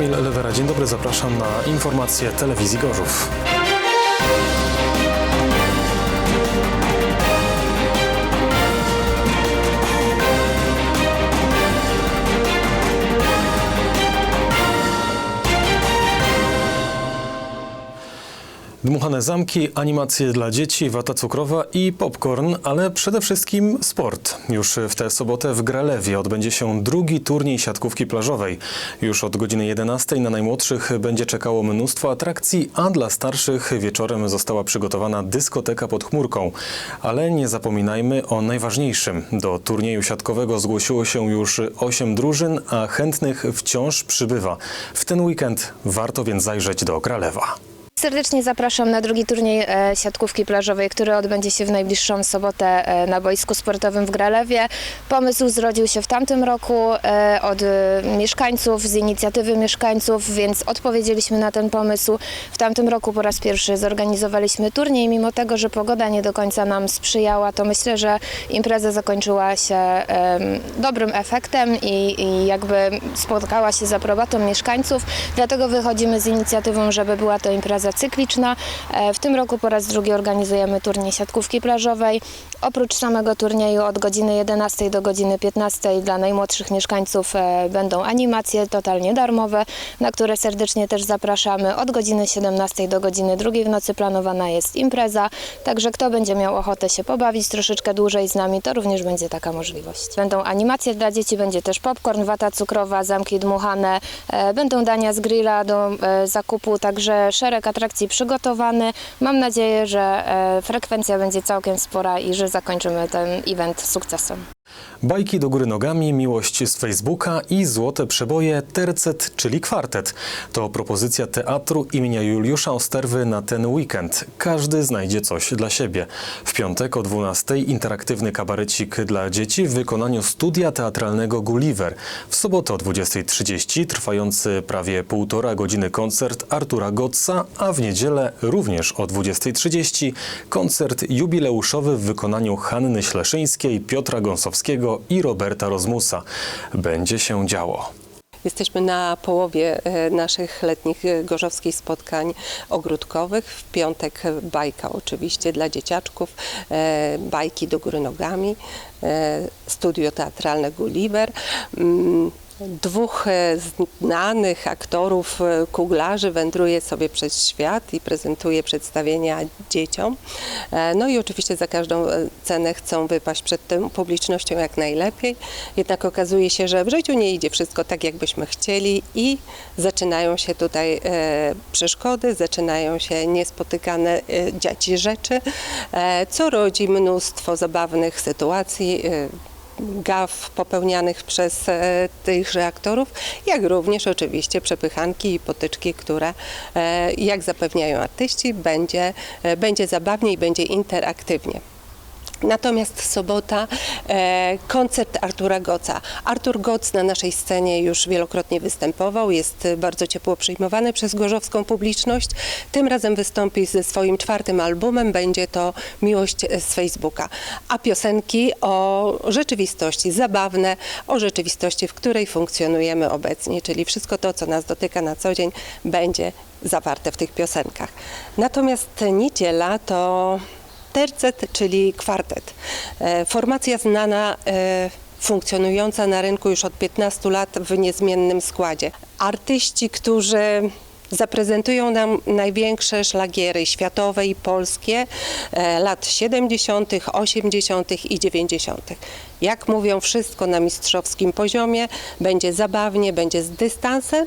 Kamil Lewera, dzień dobry, zapraszam na informacje telewizji Gorzów. Dmuchane zamki, animacje dla dzieci, wata cukrowa i popcorn, ale przede wszystkim sport. Już w tę sobotę w Gralewie odbędzie się drugi turniej siatkówki plażowej. Już od godziny 11 na najmłodszych będzie czekało mnóstwo atrakcji, a dla starszych wieczorem została przygotowana dyskoteka pod chmurką. Ale nie zapominajmy o najważniejszym. Do turnieju siatkowego zgłosiło się już 8 drużyn, a chętnych wciąż przybywa. W ten weekend warto więc zajrzeć do Gralewa. Serdecznie zapraszam na drugi turniej e, siatkówki plażowej, który odbędzie się w najbliższą sobotę e, na boisku sportowym w Gralewie. Pomysł zrodził się w tamtym roku e, od mieszkańców, z inicjatywy mieszkańców, więc odpowiedzieliśmy na ten pomysł. W tamtym roku po raz pierwszy zorganizowaliśmy turniej, mimo tego, że pogoda nie do końca nam sprzyjała, to myślę, że impreza zakończyła się dobrym efektem i, i jakby spotkała się z aprobatą mieszkańców. Dlatego wychodzimy z inicjatywą, żeby była to impreza cykliczna. E, W tym roku po raz drugi organizujemy turniej siatkówki plażowej. Oprócz samego turnieju od godziny 11 do godziny 15 dla najmłodszych mieszkańców e, będą animacje totalnie darmowe, na które serdecznie też zapraszamy. Od godziny 17 do godziny 2 w nocy planowana jest impreza, także kto będzie miał ochotę się pobawić troszeczkę dłużej z nami, to również będzie taka możliwość. Będą animacje dla dzieci, będzie też popcorn, wata cukrowa, zamki dmuchane, e, będą dania z grilla do zakupu, także szereg atrakcji przygotowany. Mam nadzieję, że e, frekwencja będzie całkiem spora i że zakończymy ten event sukcesem. Bajki do góry nogami, miłość z Facebooka i złote przeboje tercet, czyli kwartet. To propozycja teatru imienia Juliusza Osterwy na ten weekend. Każdy znajdzie coś dla siebie. W piątek o 12 interaktywny kabarecik dla dzieci w wykonaniu studia teatralnego Gulliver. W sobotę o 20.30 trwający prawie półtora godziny koncert Artura Gotza, a w niedzielę również o 20.30 koncert jubileuszowy w wykonaniu Hanny Śleszyńskiej, Piotra Gąsowskiego i Roberta Rozmusa. Będzie się działo. Jesteśmy na połowie e, naszych letnich e, gorzowskich spotkań ogródkowych. W piątek bajka oczywiście dla dzieciaczków, e, bajki do góry nogami, studio teatralne Gulliver. Dwóch e, znanych aktorów, e, kuglarzy wędruje sobie przez świat i prezentuje przedstawienia dzieciom. E, No i oczywiście za każdą cenę chcą wypaść przed tą publicznością jak najlepiej. Jednak okazuje się, że w życiu nie idzie wszystko tak, jakbyśmy chcieli i zaczynają się tutaj przeszkody, zaczynają się niespotykane dziać rzeczy, co rodzi mnóstwo zabawnych sytuacji. Gaf popełnianych przez e, tychże aktorów, jak również oczywiście przepychanki i potyczki, które, e, jak zapewniają artyści, będzie, e, będzie zabawnie i będzie interaktywnie. Natomiast sobota, e, koncert Artura Goca. Artur Goc na naszej scenie już wielokrotnie występował, jest bardzo ciepło przyjmowany przez gorzowską publiczność. Tym razem wystąpi ze swoim czwartym albumem, będzie to Miłość z Facebooka. A piosenki o rzeczywistości, zabawne, o rzeczywistości, w której funkcjonujemy obecnie, czyli wszystko to, co nas dotyka na co dzień, będzie zawarte w tych piosenkach. Natomiast niedziela to Tercet, czyli kwartet. E, Formacja znana, e, funkcjonująca na rynku już od 15 lat w niezmiennym składzie. Artyści, którzy zaprezentują nam największe szlagiery światowe i polskie e, lat 70., 80. i 90. Jak mówią, wszystko na mistrzowskim poziomie, będzie zabawnie, będzie z dystansem,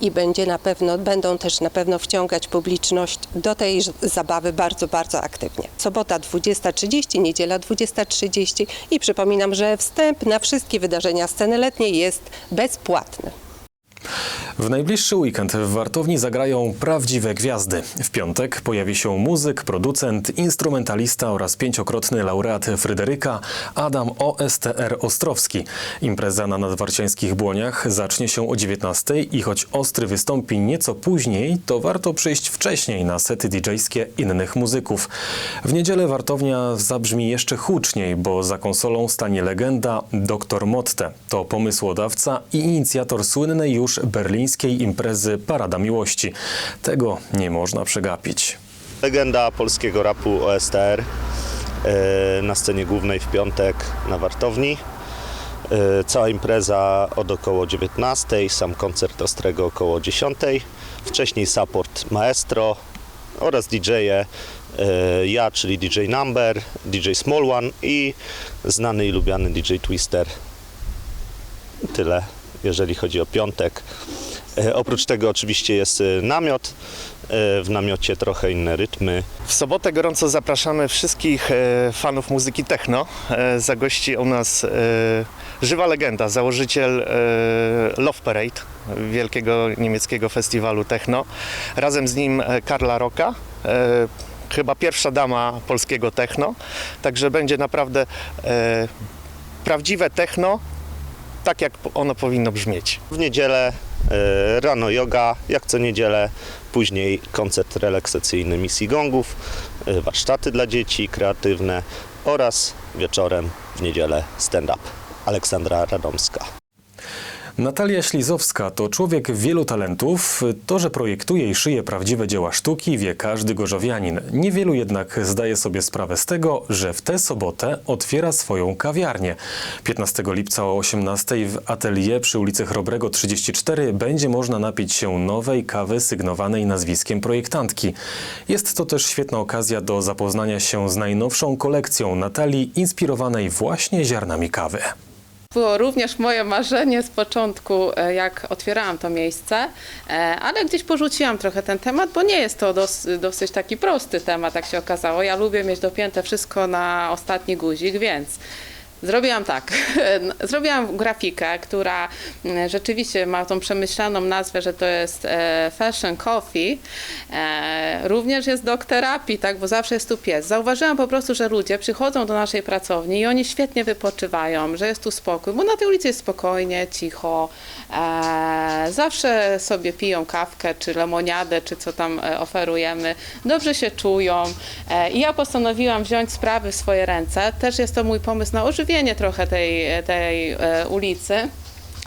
i będzie na pewno, będą też na pewno wciągać publiczność do tej zabawy bardzo, bardzo aktywnie. Sobota 20.30, niedziela 20.30 i przypominam, że wstęp na wszystkie wydarzenia sceny letniej jest bezpłatny. W najbliższy weekend w Wartowni zagrają prawdziwe gwiazdy. W piątek pojawi się muzyk, producent, instrumentalista oraz pięciokrotny laureat Fryderyka Adam OSTR Ostrowski. Impreza na nadwarciańskich Błoniach zacznie się o 19 i choć Ostry wystąpi nieco później, to warto przyjść wcześniej na sety DJ-skie innych muzyków. W niedzielę Wartownia zabrzmi jeszcze huczniej, bo za konsolą stanie legenda Dr Motte. To pomysłodawca i inicjator słynnej już berlińskiej miejskiej imprezy Parada Miłości. Tego nie można przegapić. Legenda polskiego rapu OSTR e, na scenie głównej w piątek na Wartowni. E, Cała impreza od około 19, sam koncert Ostrego około 10. Wcześniej support Maestro oraz DJ-e, ja, czyli DJ Number, DJ Small One i znany i lubiany DJ Twister. Tyle, jeżeli chodzi o piątek. E, Oprócz tego oczywiście jest e, namiot. E, W namiocie trochę inne rytmy. W sobotę gorąco zapraszamy wszystkich fanów muzyki techno. Zagości u nas żywa legenda, założyciel Love Parade, wielkiego niemieckiego festiwalu techno. Razem z nim Karla Rocka, e, chyba pierwsza dama polskiego techno. Także będzie naprawdę e, prawdziwe techno, tak jak ono powinno brzmieć. W niedzielę rano yoga, jak co niedzielę, później koncert relaksacyjny misji gongów, e, warsztaty dla dzieci kreatywne oraz wieczorem w niedzielę stand-up. Aleksandra Radomska. Natalia Ślizowska to człowiek wielu talentów. To, że projektuje i szyje prawdziwe dzieła sztuki, wie każdy gorzowianin. Niewielu jednak zdaje sobie sprawę z tego, że w tę sobotę otwiera swoją kawiarnię. 15 lipca o 18 w atelier przy ulicy Chrobrego 34 będzie można napić się nowej kawy sygnowanej nazwiskiem projektantki. Jest to też świetna okazja do zapoznania się z najnowszą kolekcją Natalii, inspirowanej właśnie ziarnami kawy. Było również moje marzenie z początku, e, jak otwierałam to miejsce, e, ale gdzieś porzuciłam trochę ten temat, bo nie jest to dos, dosyć taki prosty temat, jak się okazało. Ja lubię mieć dopięte wszystko na ostatni guzik, więc Zrobiłam tak. Zrobiłam grafikę, która mm, rzeczywiście ma tą przemyślaną nazwę, że to jest e, Fashion Coffee. E, również jest dog terapii, tak, bo zawsze jest tu pies. Zauważyłam po prostu, że ludzie przychodzą do naszej pracowni i oni świetnie wypoczywają, że jest tu spokój, bo na tej ulicy jest spokojnie, cicho. E, zawsze sobie piją kawkę, czy lemoniadę, czy co tam e, oferujemy. Dobrze się czują. E, I ja postanowiłam wziąć sprawy w swoje ręce. Też jest to mój pomysł na ożywienie trochę tej, tej ulicy.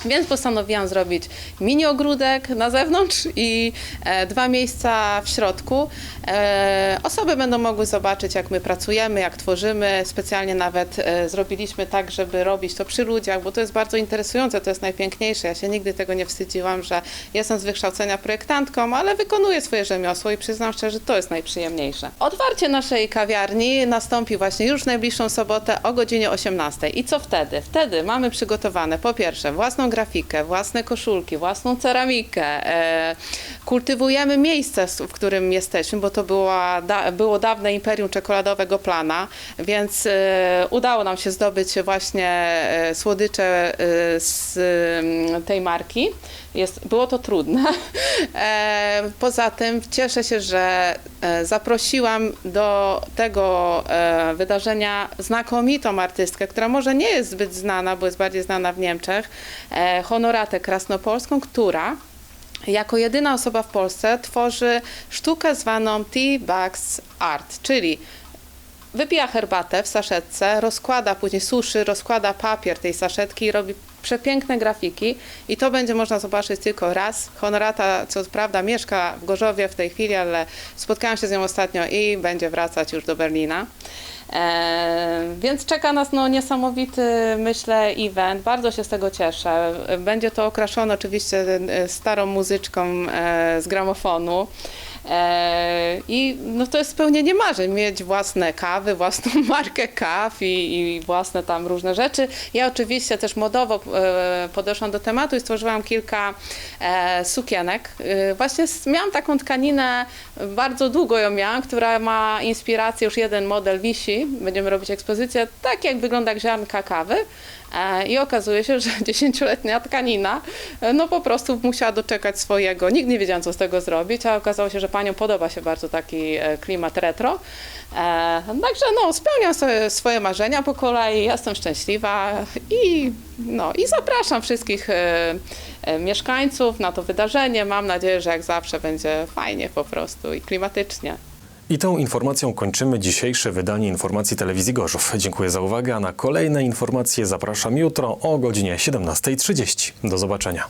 Więc postanowiłam zrobić mini ogródek na zewnątrz i e, dwa miejsca w środku. E, osoby będą mogły zobaczyć, jak my pracujemy, jak tworzymy. Specjalnie nawet e, zrobiliśmy tak, żeby robić to przy ludziach, bo to jest bardzo interesujące, to jest najpiękniejsze. Ja się nigdy tego nie wstydziłam, że jestem z wykształcenia projektantką, ale wykonuję swoje rzemiosło i przyznam szczerze, że to jest najprzyjemniejsze. Otwarcie naszej kawiarni nastąpi właśnie już w najbliższą sobotę o godzinie 18. I co wtedy? Wtedy mamy przygotowane po pierwsze własną grafikę, własne koszulki, własną ceramikę. E, kultywujemy miejsce, w którym jesteśmy, bo to była, było dawne imperium czekoladowego plana, więc e, udało nam się zdobyć właśnie e, słodycze z tej marki. Jest, było to trudne. Poza tym cieszę się, że e, zaprosiłam do tego e, wydarzenia znakomitą artystkę, która może nie jest zbyt znana, bo jest bardziej znana w Niemczech, e, Honoratę Krasnopolską, która jako jedyna osoba w Polsce tworzy sztukę zwaną Tea Bags Art, czyli wypija herbatę w saszetce, rozkłada, później suszy, rozkłada papier tej saszetki i robi przepiękne grafiki i to będzie można zobaczyć tylko raz. Honorata, co prawda, mieszka w Gorzowie w tej chwili, ale spotkałam się z nią ostatnio i będzie wracać już do Berlina. E, więc czeka nas no, niesamowity, myślę, event. Bardzo się z tego cieszę. Będzie to okraszone oczywiście e, starą muzyczką e, z gramofonu. E, I no, to jest spełnienie marzeń, mieć własne kawy, własną markę kaw i, i własne tam różne rzeczy. Ja oczywiście też modowo e, podeszłam do tematu i stworzyłam kilka e, sukienek. Właśnie miałam taką tkaninę, bardzo długo ją miałam, która ma inspirację, już jeden model wisi, będziemy robić ekspozycję, tak jak wygląda ziarnka kawy. E, I okazuje się, że dziesięcioletnia tkanina e, no po prostu musiała doczekać swojego. Nikt nie wiedział, co z tego zrobić, a okazało się, że paniom podoba się bardzo taki e, klimat retro. Także no, spełniam sobie swoje marzenia po kolei, jestem szczęśliwa i, no, i zapraszam wszystkich mieszkańców na to wydarzenie. Mam nadzieję, że jak zawsze będzie fajnie po prostu i klimatycznie. I tą informacją kończymy dzisiejsze wydanie informacji telewizji Gorzów. Dziękuję za uwagę, a na kolejne informacje zapraszam jutro o godzinie 17.30. Do zobaczenia.